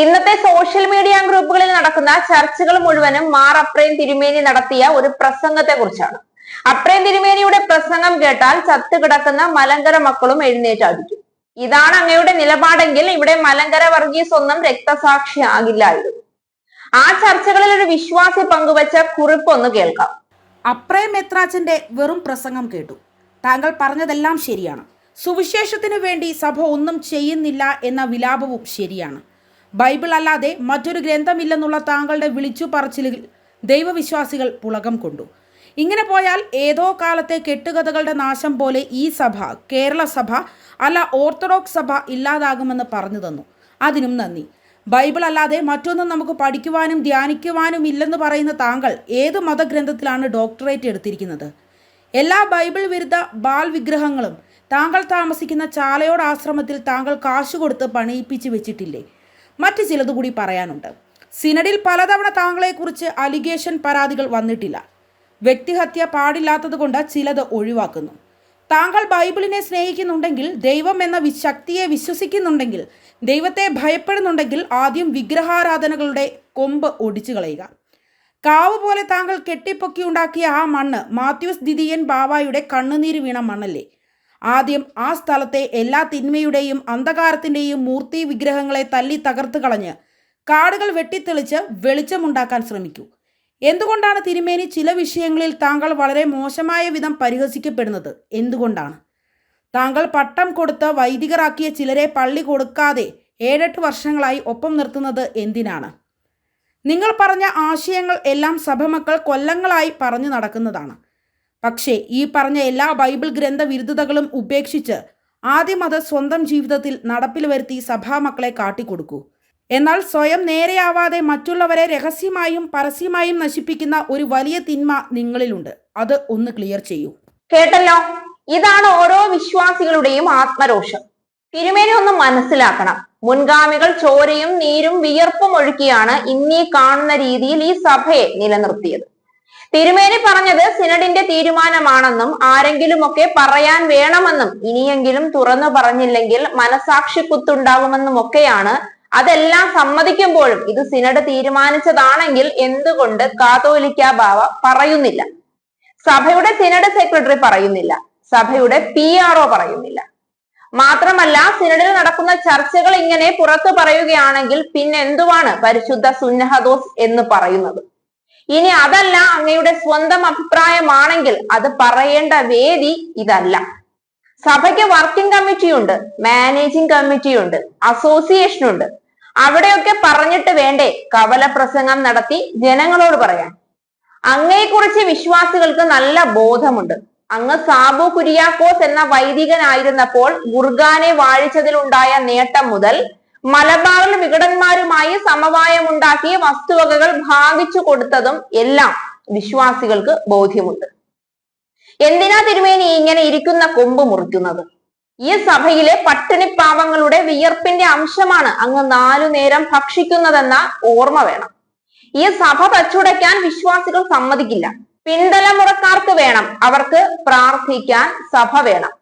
ഇന്നത്തെ social media ഗ്രൂപ്പുകളിൽ നടക്കുന്ന ചർച്ചകൾ മുഴുവനും മാർ അപ്രേം തിരുമേനി നടത്തിയ ഒരു പ്രസംഗത്തെ കുറിച്ചാണ്. അപ്രേം തിരുമേനിയുടെ പ്രസംഗം കേട്ടാൽ ചത്തുകിടക്കുന്ന മലങ്കര മക്കളും എഴുന്നേറ്റടിക്കും ഇതാണ് അങ്ങയുടെ നിലപാടെങ്കിൽ ഇവിടെ മലങ്കര വർഗീസ് ഒന്നും രക്തസാക്ഷി ആകില്ലായിരുന്നു. ആ ചർച്ചകളിൽ ഒരു വിശ്വാസി പങ്കുവച്ച കുറിപ്പ് ഒന്ന് കേൾക്കാം. അപ്രയം മെത്രാച്ചന്റെ വെറും പ്രസംഗം കേട്ടു. താങ്കൾ പറഞ്ഞതെല്ലാം ശരിയാണ്. സുവിശേഷത്തിനു വേണ്ടി സഭ ഒന്നും ചെയ്യുന്നില്ല എന്ന വിലാപവും ശരിയാണ്. ബൈബിൾ അല്ലാതെ മറ്റൊരു ഗ്രന്ഥമില്ലെന്നുള്ള താങ്കളുടെ വിളിച്ചു പറച്ചിലിൽ ദൈവവിശ്വാസികൾ പുളകം കൊണ്ടു. ഇങ്ങനെ പോയാൽ ഏതോ കാലത്തെ കെട്ടുകഥകളുടെ നാശം പോലെ ഈ സഭ കേരള സഭ അല്ല ഓർത്തഡോക്സ് സഭ ഇല്ലാതാകുമെന്ന് പറഞ്ഞു തന്നു. അതിനും നന്ദി. ബൈബിൾ അല്ലാതെ മറ്റൊന്നും നമുക്ക് പഠിക്കുവാനും ധ്യാനിക്കുവാനും ഇല്ലെന്ന് പറയുന്ന താങ്കൾ ഏത് മതഗ്രന്ഥത്തിലാണ് ഡോക്ടറേറ്റ് എടുത്തിരിക്കുന്നത്? എല്ലാ ബൈബിൾ വിരുദ്ധ ബാൽ വിഗ്രഹങ്ങളും താങ്കൾ താമസിക്കുന്ന ചാലയോട് ആശ്രമത്തിൽ താങ്കൾ കാശ് കൊടുത്ത് പണിയിപ്പിച്ച് വെച്ചിട്ടില്ലേ? മറ്റു ചിലത് കൂടി പറയാനുണ്ട്. സിനഡിൽ പലതവണ താങ്കളെക്കുറിച്ച് അലിഗേഷൻ പരാതികൾ വന്നിട്ടില്ല. വ്യക്തിഹത്യ പാടില്ലാത്തതുകൊണ്ട് ചിലത് ഒഴിവാക്കുന്നു. താങ്കൾ ബൈബിളിനെ സ്നേഹിക്കുന്നുണ്ടെങ്കിൽ ദൈവം എന്ന ശക്തിയെ വിശ്വസിക്കുന്നുണ്ടെങ്കിൽ ദൈവത്തെ ഭയപ്പെടുന്നുണ്ടെങ്കിൽ ആദ്യം വിഗ്രഹാരാധനകളുടെ കൊമ്പ് ഒടിച്ചു കളയുക. കാവ് പോലെ താങ്കൾ കെട്ടിപ്പൊക്കി ഉണ്ടാക്കിയ ആ മണ്ണ് മാത്യുസ് ദിദിയൻ ബാവായുടെ കണ്ണുനീര് വീണ മണ്ണല്ലേ? ആദ്യം ആ സ്ഥലത്തെ എല്ലാ തിന്മയുടെയും അന്ധകാരത്തിന്റെയും മൂർത്തി വിഗ്രഹങ്ങളെ തല്ലി തകർത്ത് കളഞ്ഞ് കാടുകൾ വെട്ടിത്തെളിച്ച് വെളിച്ചമുണ്ടാക്കാൻ ശ്രമിക്കൂ. എന്തുകൊണ്ടാണ് തിരുമേനി ചില വിഷയങ്ങളിൽ താങ്കൾ വളരെ മോശമായ വിധം പരിഹസിക്കപ്പെടുന്നത്? എന്തുകൊണ്ടാണ്? താങ്കൾ പട്ടം കൊടുത്ത് വൈദികരാക്കിയ ചിലരെ പള്ളി കൊടുക്കാതെ ഏഴെട്ട് വർഷങ്ങളായി ഒപ്പം നിർത്തുന്നത് എന്തിനാണ്? നിങ്ങൾ പറഞ്ഞ ആശയങ്ങൾ എല്ലാം സഭമക്കൾ കൊല്ലങ്ങളായി പറഞ്ഞു നടക്കുന്നതാണ്. പക്ഷേ ഈ പറഞ്ഞ എല്ലാ ബൈബിൾ ഗ്രന്ഥ വിരുദ്ധതകളും ഉപേക്ഷിച്ച് ആദ്യം അത് സ്വന്തം ജീവിതത്തിൽ നടപ്പിൽ വരുത്തി സഭാമക്കളെ കാട്ടിക്കൊടുക്കൂ. എന്നാൽ സ്വയം നേരെയാവാതെ മറ്റുള്ളവരെ രഹസ്യമായും പരസ്യമായും നശിപ്പിക്കുന്ന ഒരു വലിയ തിന്മ നിങ്ങളിലുണ്ട്. അത് ഒന്ന് ക്ലിയർ ചെയ്യൂ. കേട്ടല്ലോ? ഇതാണ് ഓരോ വിശ്വാസികളുടെയും ആത്മരോഷം. തിരുമേനി ഒന്ന് മനസ്സിലാക്കണം. മുൻഗാമികൾ ചോരയും നീരും വിയർപ്പും ഒഴുക്കിയാണ് ഇന്നീ കാണുന്ന രീതിയിൽ ഈ സഭയെ നിലനിർത്തിയത്. തിരുമേനി പറഞ്ഞത് സിനഡിന്റെ തീരുമാനമാണെന്നും ആരെങ്കിലും ഒക്കെ പറയാൻ വേണമെന്നും ഇനിയെങ്കിലും തുറന്നു പറഞ്ഞില്ലെങ്കിൽ മനസാക്ഷി കുത്തുണ്ടാകുമെന്നും ഒക്കെയാണ് അതെല്ലാം സമ്മതിക്കുമ്പോഴും ഇത് സിനഡ് തീരുമാനിച്ചതാണെങ്കിൽ എന്തുകൊണ്ട് കാതോലിക്ക ബാവ പറയുന്നില്ല? സഭയുടെ സിനഡ് സെക്രട്ടറി പറയുന്നില്ല. സഭയുടെ പി പറയുന്നില്ല. മാത്രമല്ല സിനഡിൽ നടക്കുന്ന ചർച്ചകൾ ഇങ്ങനെ പുറത്തു പറയുകയാണെങ്കിൽ പിന്നെന്തുവാണ് പരിശുദ്ധ സുന്നഹദോസ് എന്ന് പറയുന്നത്? ഇനി അതല്ല അങ്ങയുടെ സ്വന്തം അഭിപ്രായമാണെങ്കിൽ അത് പറയേണ്ട വേദി ഇതല്ല. സഭയ്ക്ക് വർക്കിംഗ് കമ്മിറ്റിയുണ്ട് മാനേജിംഗ് കമ്മിറ്റിയുണ്ട് അസോസിയേഷൻ ഉണ്ട് അവിടെയൊക്കെ പറഞ്ഞിട്ട് വേണ്ടേ കവല പ്രസംഗം നടത്തി ജനങ്ങളോട് പറയാൻ. അങ്ങയെക്കുറിച്ച് വിശ്വാസികൾക്ക് നല്ല ബോധമുണ്ട്. അങ്ങ് സാബു കുര്യാക്കോസ് എന്ന വൈദികനായിരുന്നപ്പോൾ ഗുർഗാനെ വാഴിച്ചതിലുണ്ടായ നേട്ടം മുതൽ മലബാറിൽ വികടന്മാരുമായി സമവായമുണ്ടാക്കിയ വസ്തുവകകൾ ഭാഗിച്ചു കൊടുത്തതും എല്ലാം വിശ്വാസികൾക്ക് ബോധ്യമുണ്ട്. എന്തിനാ തിരുമേനി ഇങ്ങനെ ഇരിക്കുന്ന കൊമ്പ് മുറിക്കുന്നത്? ഈ സഭയിലെ പട്ടിണിപ്പാവങ്ങളുടെ വിയർപ്പിന്റെ അംശമാണ് അങ്ങ് നാലു നേരം ഭക്ഷിക്കുന്നതെന്ന ഓർമ്മ വേണം. ഈ സഭ തച്ചുടയ്ക്കാൻ വിശ്വാസികൾ സമ്മതിക്കില്ല. പിന്തലമുറക്കാർക്ക് വേണം. അവർക്ക് പ്രാർത്ഥിക്കാൻ സഭ വേണം.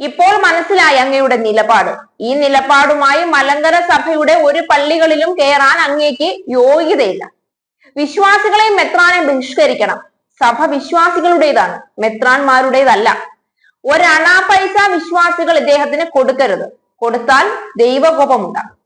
ഇപ്പോൾ മനസ്സിലായി അങ്ങയുടെ നിലപാട്. ഈ നിലപാടുമായി മലങ്കര സഭയുടെ ഒരു പള്ളികളിലും കയറാൻ അങ്ങേക്ക് യോഗ്യതയില്ല. വിശ്വാസികളെ മെത്രാനെ ബഹിഷ്കരിക്കണം. സഭ വിശ്വാസികളുടേതാണ് മെത്രാന്മാരുടേതല്ല. ഒരണാ പൈസ വിശ്വാസികൾ ഇദ്ദേഹത്തിന് കൊടുക്കരുത്. കൊടുത്താൽ ദൈവകോപമുണ്ടാകും.